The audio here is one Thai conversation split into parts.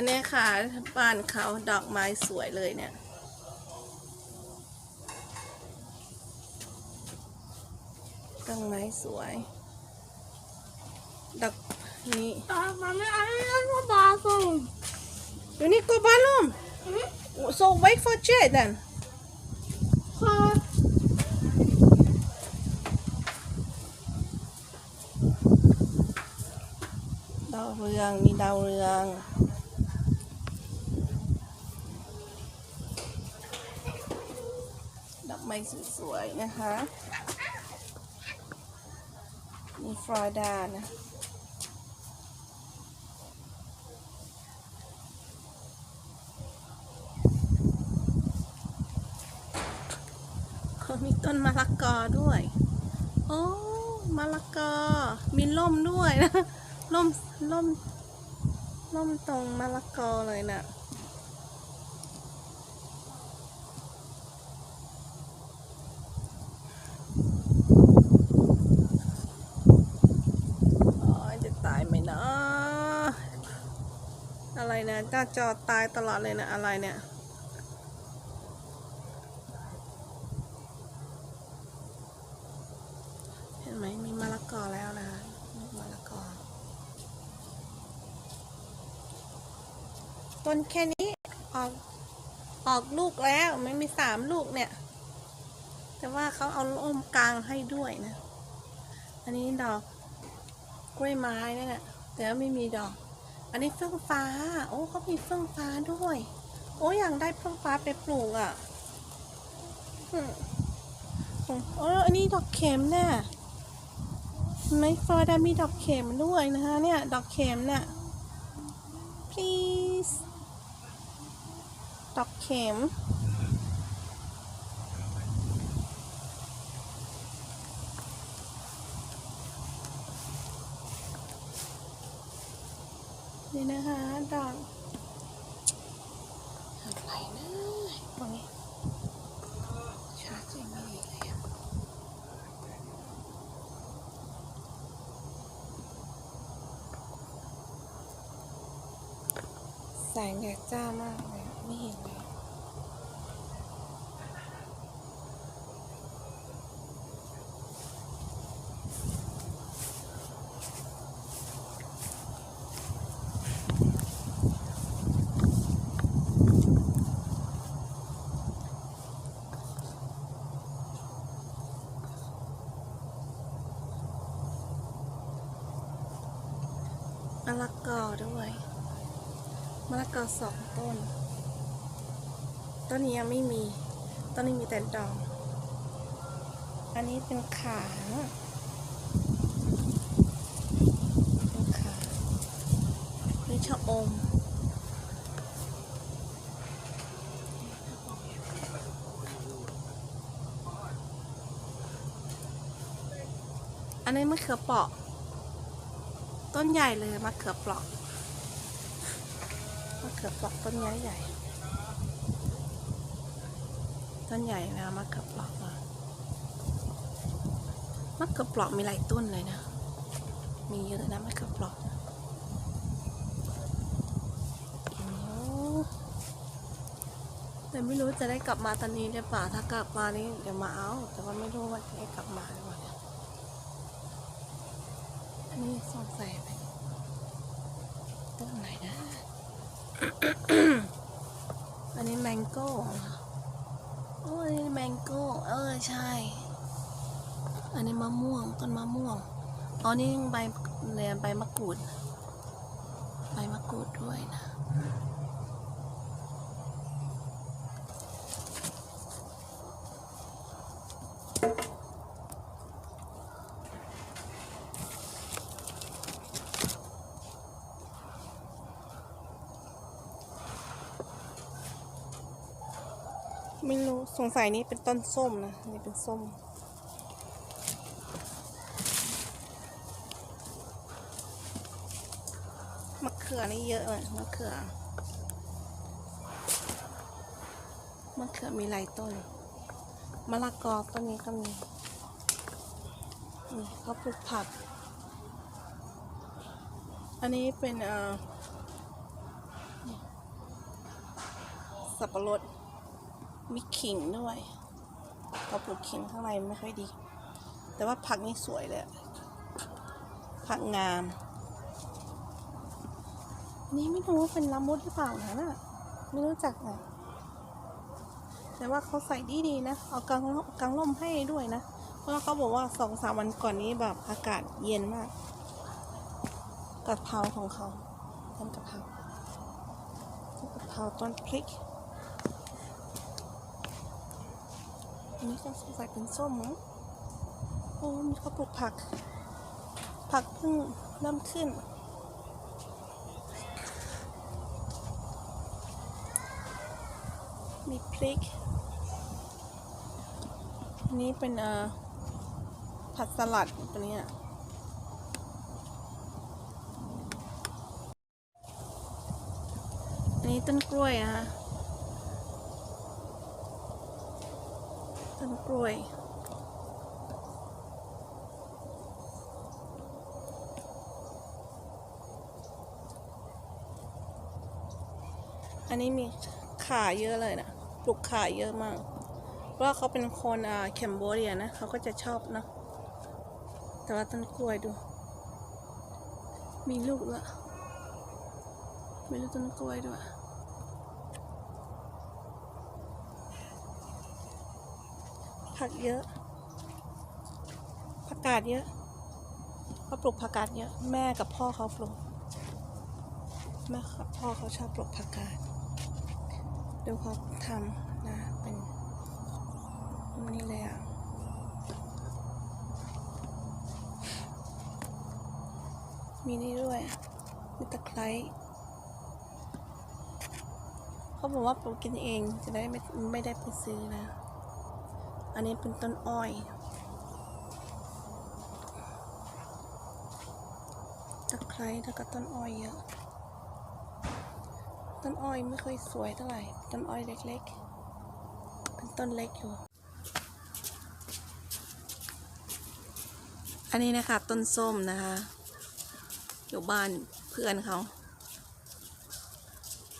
อันนี้ค่ะบ้านเขาดอกไม้สวยเลยเนี่ย ดอกไม้สวย ดอกนี้ Ah, mami, ano yan sa bathroom? You need go bathroom. So wait for Jay then. Ha? ดาวเรืองมีดาวเรืองดอก ไม้สวยๆนะคะ มีฟลอริดานะเขามีต้นมะละกอด้วย โอ้มะละกอ มีร่มด้วยนะร่มร่มร่มตรงมะละกอเลยนะ่ะ โอ้ยจะตายไหมนะ อะไรนะ หน้าจอตายตลอดเลยนะอะไรเนี่ยเห็นไหมมีมะละกอแล้วนะคะมะละกอต้นแค่นี้ออกออกลูกแล้วไม่มีสามลูกเนี่ย แต่ว่าเขาเอาล่มกลางให้ด้วยนะ อันนี้ดอกกล้วยไม้นั่นแหละแต่ไม่มีดอก อันนี้เฟื่องฟ้า โอ้เขามีเฟื่องฟ้าด้วย โอ้อยากได้เฟื่องฟ้าไปปลูกอะอืมโอ้อันนี้ดอกเข็มเนี่ยไม่ฟอร์ดามีดอกเข็มด้วยนะคะเนี่ย ดอกเข็มเนี่ย please ดอกเข็ม นี่นะคะดอกอะไรนะตรงนี้ชาร์จยังไม่ดีเลยอะแสงแดดจ้ามากเลยไม่เห็นเลย ละกอด้วยมะละกอสองต้น ต้นนี้ยังไม่มี ต้นนี้มีแต่ดอก อันนี้เป็นขาเป็นขานี่ชะอมอันนี้มะเขือเปราะ ต้นใหญ่เลยมะเขือเปราะมะเขือเปราะต้นใหญ่ใหญ่ ต้นใหญ่นะมะเขือเปราะอะมะเขือเปราะมีหลายต้นเลยนะ มีเยอะนะมะเขือเปราะโอ้แต่ไม่รู้จะได้กลับมาตอนนี้หรือเปล่าถ้ากลับมานี่เดี๋ยวมาเอา แต่ว่าไม่รู้ว่าจะได้กลับมาหรือเนี่สอดใสงสัยไปต้นไหนนะ อันนี้แมงโก้อโอ้ยอันนี้แมงโก้ เออใช่ อันนี้มะม่วงต้นมะม่วงอ๋อนี่ใบเรียนใบมะกรูด ใบมะกรูดด้วยนะ ไม่รู้ สงสัยนี่เป็นต้นส้มนะนี่เป็นส้ม มะเขือนี่เยอะเลยมะเขือ มะเขือมีหลายต้น มะละกอต้นนี้ก็มี นี่เขาปลูกผัก อันนี้เป็นอ่อนี่สับปะรด มีขิงด้วยเราปลูกขิงข้างในไม่ค่อยดี แต่ว่าผักนี่สวยเลยผักงาม นี่ไม่รู้ว่าเป็นละมุดหรือเปล่านะน่ะ ไม่รู้จักนะแต่ว่าเขาใส่ดีดีๆนะ เอากางร่มกางร่มให้ด้วยนะ เพราะเขาบอกว่าสองสามวันก่อนนี้แบบอากาศเย็นมากกะเพราของเขาต้นกะเพราต้นกะเพราต้นพริก อันนี้ก็สงสัยเป็นส้มมั้งโอ้มีเขาปลูกผัก ผักเพิ่งเริ่มขึ้น มีพริก อันนี้เป็นเอ่อผัดสลัดตัวเนี้ยอันนี้ต้นกล้วยอะฮะ ต้น กล้วย อันนี้มีขาเยอะเลยนะปลูกขาเยอะมาก เพราะว่าเขาเป็นคนอ่าแคมโบเดียนะเขาก็จะชอบเนะแต่ว่าต้นกล้วยดู มีลูกละมีลูกต้นกล้วยด้วย ผักเยอะ ผักกาดเยอะเขาปลูกผักกาดเยอะ แม่กับพ่อเขาปลูก แม่กับพ่อเขาชอบปลูกผักกาดดูเขาทำนะเป็นนี่เลยอะมีนี่ด้วย มีตะไคร้เขาบอกว่าปลูกกินเองจะได้ไม่ไม่ได้ไปซื้อนะ อันนี้เป็นต้นอ้อย ตะไคร้แล้วก็ต้นอ้อยเยอะ ต้นอ้อยไม่ค่อยสวยเท่าไหร่ ต้นอ้อยเล็กๆ เป็นต้นเล็กอยู่ อันนี้นะคะต้นส้มนะคะ อยู่บ้านเพื่อนเขา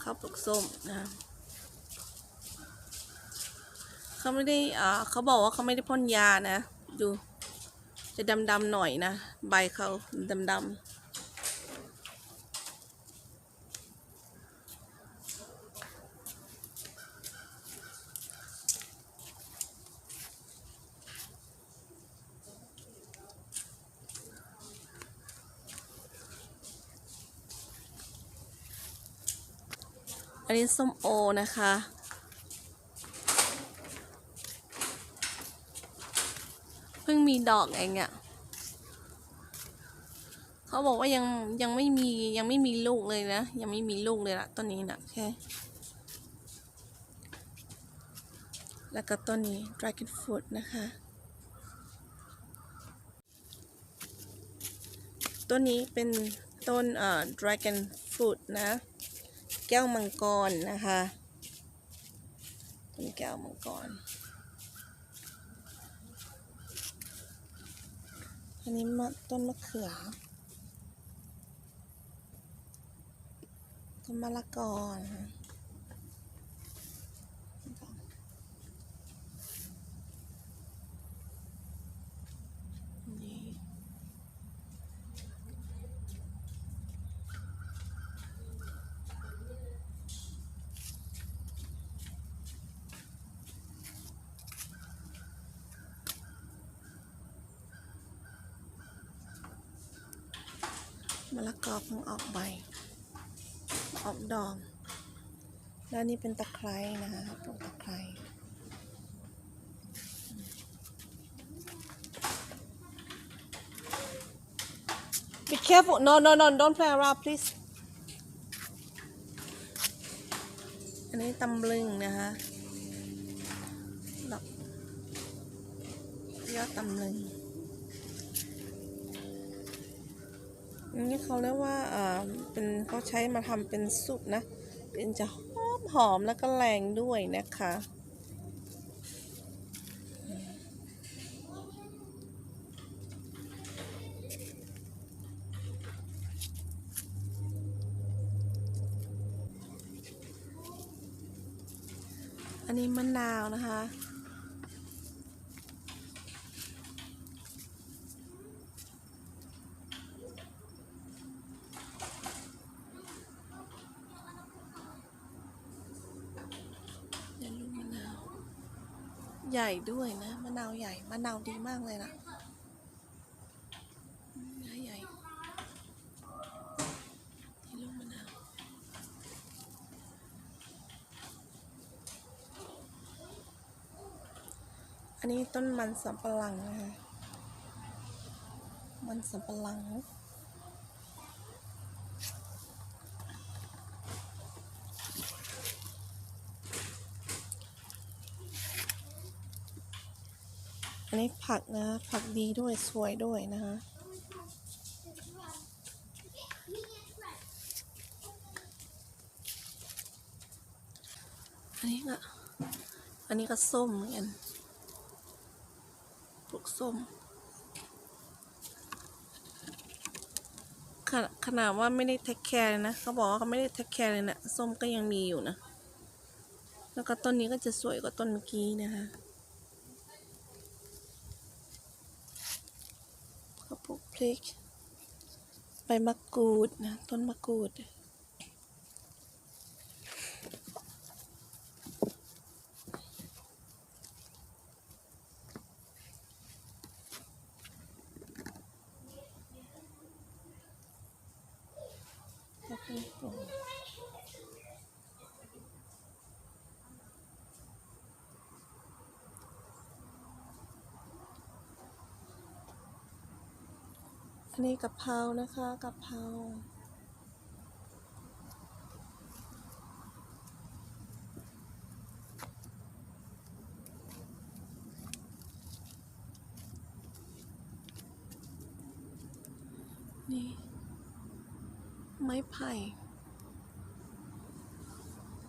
เขาปลูกส้มนะคะ เขาไม่ได้อ่าเขาบอกว่าเขาไม่ได้พ่นยานะ ดู จะดำๆหน่อยนะ ใบเขาดำๆอันนี้ส้มโอนะคะ เพิ่ง มีดอกเองอะ่ะเขาบอกว่ายังยังไม่มียังไม่มีลูกเลยนะ ยังไม่มีลูกเลยละต้นนี้นะโอเคแล้วก็ต้นนี้ dragon fruit นะคะ ต้นนี้เป็นต้นเอ่อ dragon fruit นะ แก้วมังกรนะคะ ต้นแก้วมังกร อันนี้มะต้นมะเขือต้นมะละกอนะคะนี่ มะละกอเพิ่งออกใบ ออกดอกแล้วนี่เป็นตะไคร้นะคะปลูกตะไคร้ Be careful no no no don't play around please อันนี้ตำลึงนะคะดอกยอดตำลึง นนี้เขาเรียกว่าอ่าเป็นเขาใช้มาทำเป็นซุปนะ เป็นจะหอมหอมแล้วก็แรงด้วยนะคะอันนี้มะนาวนะคะ เดี๋ยวลูกมะนาว ใหญ่ด้วยนะมะนาวใหญ่มะนาวดีมากเลยนะอืมใหญ่ใหญ่นี่ลูกมะนาวอันนี้ต้นมันสำปะหลังนะคะมันสำปะหลัง ผักนะ ผักดีด้วยสวยด้วยนะคะอันนี้ก็อันนี้ก็ส้มเหมือนกันปลูกส้มขนาดขนาดว่าไม่ได้เทคแคร์เลยนะเขาบอกว่าเขาไม่ได้เทคแคร์เลยนะส้มก็ยังมีอยู่นะ แล้วก็ต้นนี้ก็จะสวยกว่าต้นเมื่อกี้นะคะ เขาปลูก พริก ใบมะกรูดนะ ต้นมะกรูด อันนี้กะเพรานะคะกะเพรานี่ ไม้ไผ่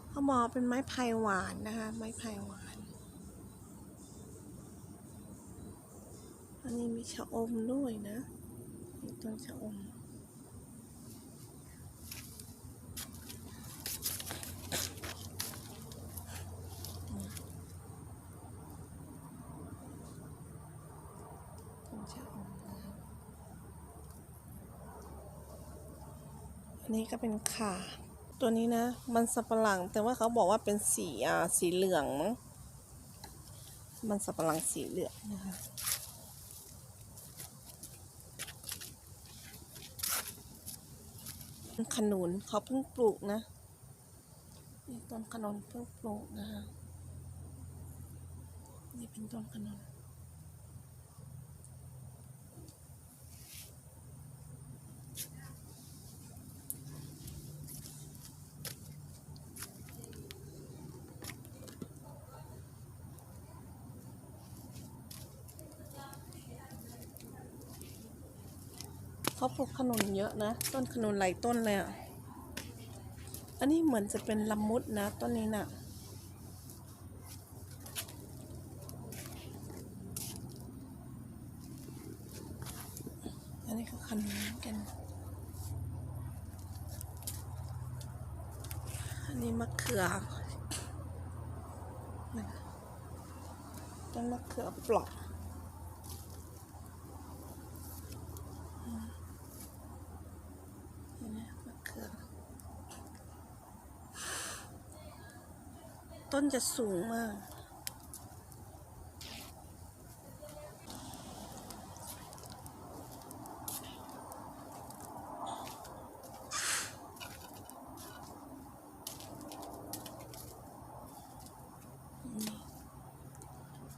เขาบอกเป็นไม้ไผ่หวานนะคะ ไม้ไผ่หวาน อันนี้มีชะอมด้วยนะ อมต้นชะอมนะคะอันนี้ก็เป็นขาตัวนี้นะ มันสับปะหลัง แต่ว่าเขาบอกว่าเป็นสีอ่าสีเหลือง มั้งมันสับปะหลังสีเหลืองนะคะ ต้น ขนุนเขาเพิ่งปลูกนะนี่ต้นขนุนเพิ่งปลูกนะคะนี่เป็นต้นขนุน เขาปลูกขนุนเยอะนะ ต้นขนุนหลายต้นเลยอะ อันนี้เหมือนจะเป็นละมุดนะต้นนี้น่ะอันนี้ก็ขนุนเหมือนกัน อันนี้มะเขือต้นมะเขือเปลอกอืมอันนี้มะเขือ ต้นจะสูงมาก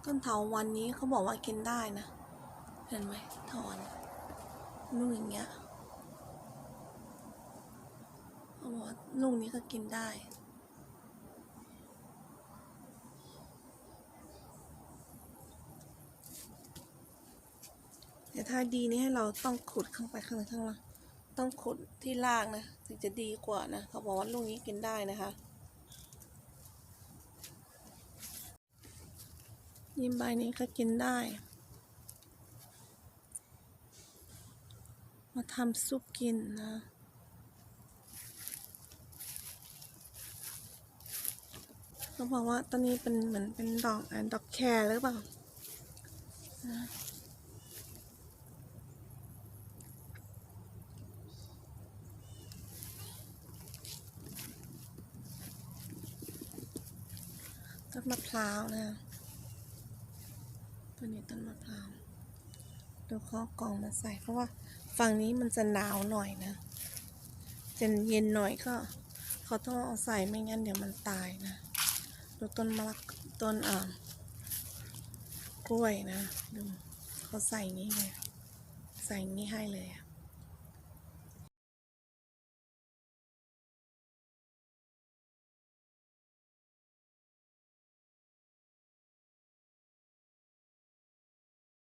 ต้นเถาวันนี้เขาบอกว่ากินได้นะ เห็นไหมเถาวันลูกอย่างเงี้ยเขาบอกลูกนี้ก็กินได้ แต่ถ้าดีนี่ให้เราต้องขุดข้างไปข้างในข้างล่างต้องขุดที่ล่างนะถึงจะดีกว่านะเขาบอกว่าลูกนี้กินได้นะคะยิมใบนี้ก็กินได้ มาทำซุปกินนะเขาบอกว่าต้นนี้เป็นเหมือนเป็นดอกอันดอกแคร์หรือเปล่านะ มะพร้าวนะต้นนี้ต้นมะพร้าวเดี๋ยวเขาเอกล่องมาใส่ เพราะว่าฝั่งนี้มันจะหนาวหน่อยนะจะเย็นหน่อยก็ เขาต้องเอาใส่ไม่งั้นเดี๋ยวมันตายนะดูต้นมะละกต้นอ่ากล้วยนะดูเขาใส่นี้เลยใส่นี้ให้เลยอะ